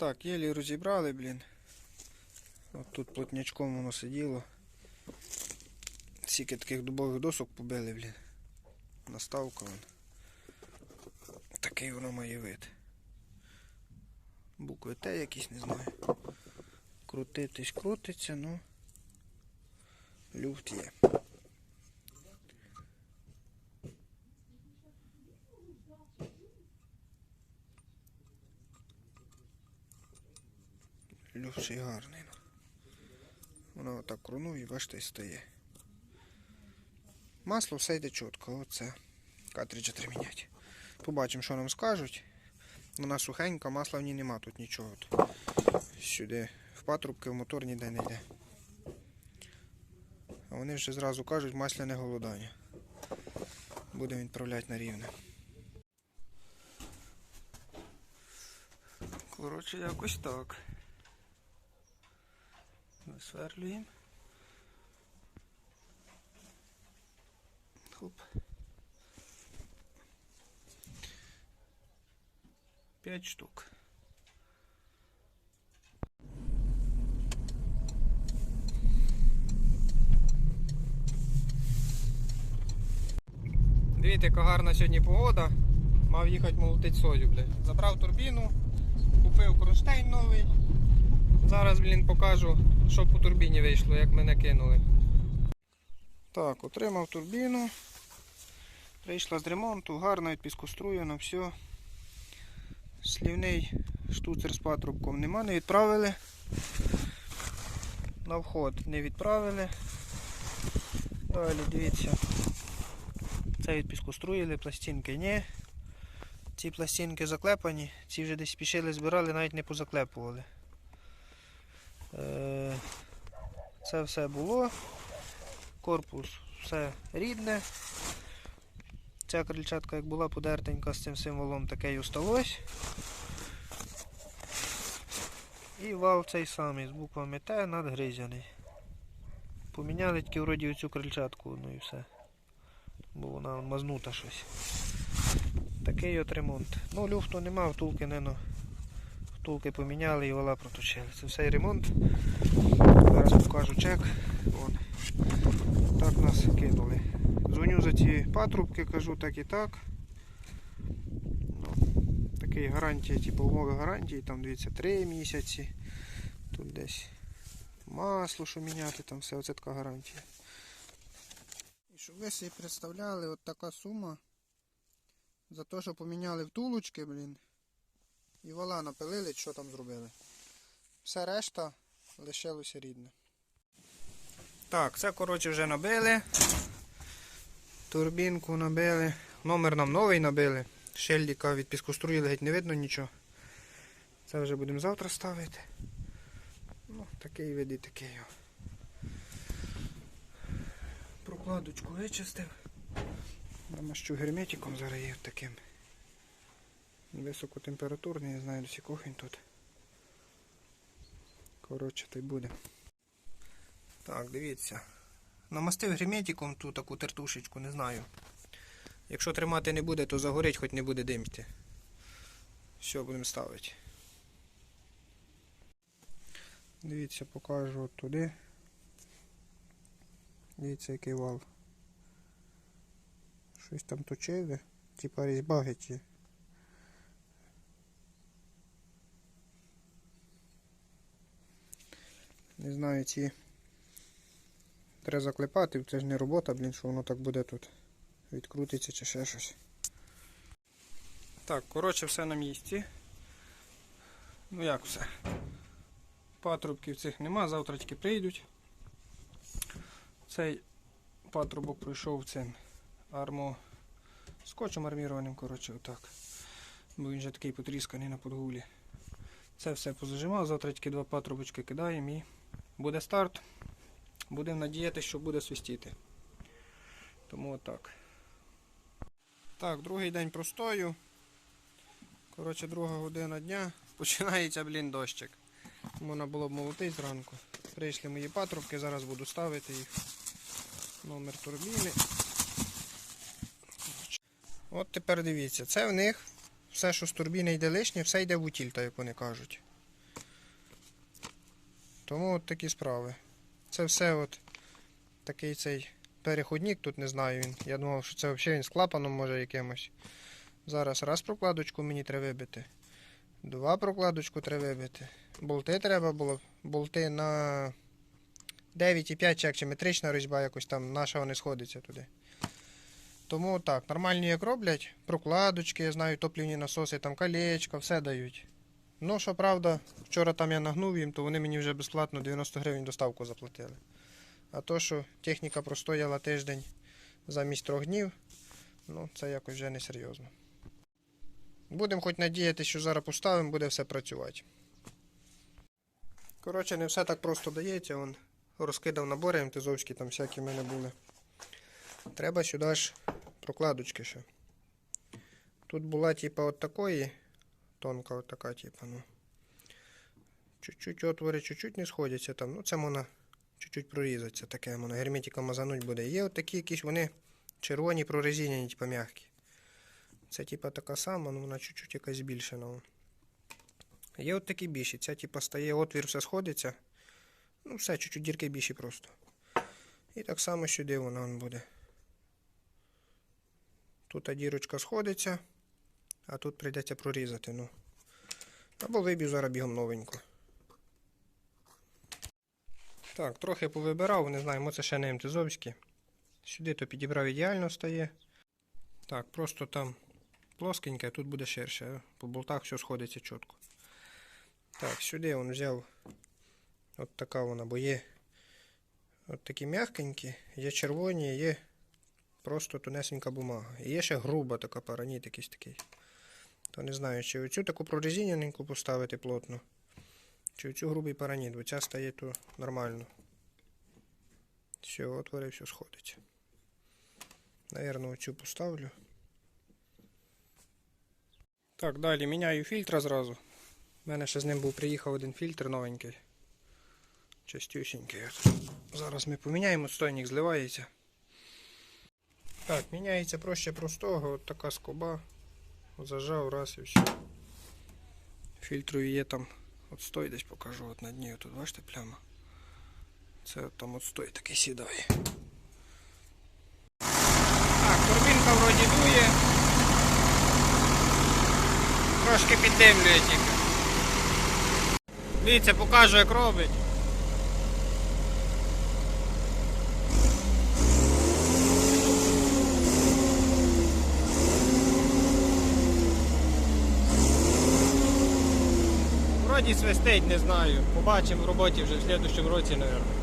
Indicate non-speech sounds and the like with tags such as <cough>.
Так, єлі розібрали, блін. От тут плотнячком воно сиділо. Скільки таких дубових досок побили, блін. Наставка вон. Такий воно має вид. Букви Т якісь, не знаю. Крутитись крутиться, ну. Люфт є. Люфт ще й гарний. ну. Воно отак кронує, бачите, і стає. Масло все йде чітко, оце. Картриджа треба міняти. Побачимо, що нам скажуть. Вона сухенька, масла в ній нема тут нічого. Сюди в патрубки, в мотор ніде не йде. А вони вже зразу кажуть масляне голодання. Будемо відправляти на рівне. Коротше, якось так. Висверлюємо. Хоп. П'ять штук. Дивіться, яка гарна сьогодні погода. Мав їхати молотить сою, бля. Забрав турбіну, купив кронштейн новий. Зараз, блін, покажу, що по турбіні вийшло, як мене кинули. Так, отримав турбіну. Прийшла з ремонту, гарно відпіскоструєно, все. Слівний штуцер з патрубком нема, не відправили. На вход не відправили. Далі дивіться. Це відпіскоструїли, пластинки ні. Ці пластинки заклепані, ці вже десь спішили, збирали, навіть не позаклепували. Е, Це все було. Корпус все рідне. Ця крильчатка як була подертенька з цим символом, таке й осталось. І вал цей самий з буквами Т надгризяний. Поміняли тільки вроді оцю крильчатку, ну і все. Бо вона мазнута щось. Такий от ремонт. Ну, люфту нема, втулки не. Втулки поміняли і вала проточили. Це все ремонт. Зараз покажу чек. Вон. Так нас кинули. Дзвоню за ці патрубки, кажу так і так. Ну, такий гарантія, типу умови гарантії, там дивіться 3 місяці. Тут десь масло, що міняти, там все, оце така гарантія. І щоб ви собі представляли, от така сума за те, що поміняли втулочки, блін. І вала напилили, що там зробили. Все решта лишилося рідне. Так, це коротше вже набили. Турбінку набили. Номер нам новий набили. Шельдика від піскоструїли геть не видно нічого. Це вже будемо завтра ставити. Ну, такий вид і такий. Прокладочку вичистив. Намащу герметиком зараз є таким. Високотемпературний, я знаю, до сікох тут. Коротше, то й буде. Так, дивіться. Намастив герметиком ту таку тертушечку, не знаю. Якщо тримати не буде, то загорить, хоч не буде димти. Все, будемо ставити. Дивіться, покажу от туди. Дивіться, який вал. Щось там точили, типа різьба геть Не знаю, ці треба заклепати, це ж не робота, блін, що воно так буде тут. Відкрутиться чи ще щось. Так, коротше, все на місці. Ну як все? Патрубків цих нема, завтра тільки прийдуть. Цей патрубок пройшов цим армо скотчем армірованим, коротше, отак. Бо він вже такий потрісканий на подгулі. Це все позажимав, завтра тільки два патрубочки кидаємо і буде старт. Будемо надіятися, що буде свистіти. Тому отак. Так, другий день простою. Коротше, друга година дня. <laughs> Починається, блін, дощик. Можна було б молотити зранку. Прийшли мої патрубки, зараз буду ставити їх. Номер турбіни. От тепер дивіться, це в них все, що з турбіни йде лишнє, все йде в утіль, так як вони кажуть. Тому от такі справи. Це все от такий цей переходник, тут не знаю він. Я думав, що це взагалі він з клапаном може якимось. Зараз раз прокладочку мені треба вибити. Два прокладочку треба вибити. Болти треба було. Болти на 9,5 чи як чи метрична різьба якось там наша не сходиться туди. Тому так, нормальні як роблять, прокладочки, я знаю, топлівні насоси, там колечко, все дають. Ну, що правда, вчора там я нагнув їм, то вони мені вже безплатно 90 гривень доставку заплатили. А то, що техніка простояла тиждень замість трьох днів, ну це якось вже не серйозно. Будемо хоч надіятися, що зараз поставимо, буде все працювати. Коротше, не все так просто дається. Он розкидав набори МТЗовські, там всякі в мене були. Треба сюди ж прокладочки ще. Тут була типа от такої, тонка от така, типа, ну. Чуть-чуть отвори, чуть-чуть не сходяться там. Ну, це можна чуть-чуть прорізатися, таке можна герметиком мазануть буде. Є от такі якісь вони червоні прорезинені, типа м'які. Це типа така сама, ну вона чуть-чуть якась збільшена. Є от такі більші. Ця типа стає, отвір все сходиться. Ну, все, чуть-чуть дірки більші просто. І так само сюди вона буде. Тут дірочка сходиться, а тут прийдеться прорізати. ну. Або виб'ю зараз бігом новеньку. Так, трохи повибирав, не знаю, це ще не МТЗовські. Сюди то підібрав ідеально стає. Так, просто там плоскеньке, а тут буде ширше. По болтах все сходиться чітко. Так, сюди він взяв от така вона, бо є от такі м'якенькі, є червоні, є просто тонесенька бумага. І є ще груба така параніт якийсь такий. То не знаю, чи оцю таку прорезинененьку поставити плотно, чи оцю грубий параніт, бо ця стає то нормально. Все, отвори, все сходиться. Наверно, оцю поставлю. Так, далі міняю фільтра зразу. У мене ще з ним був приїхав один фільтр новенький. Чистюсінький. От. Зараз ми поміняємо, стойник зливається. Так, міняється проще простого, от така скоба. Зажав раз і все. Фільтру є там отстой десь покажу от на дні. Тут бачите пляма. Це от там отстой такий сідає. Так, турбінка вроді дує. Трошки піддимлює тільки. Дивіться, покажу як робить. Вроді свистить, не знаю. Побачимо в роботі вже в наступному році, мабуть.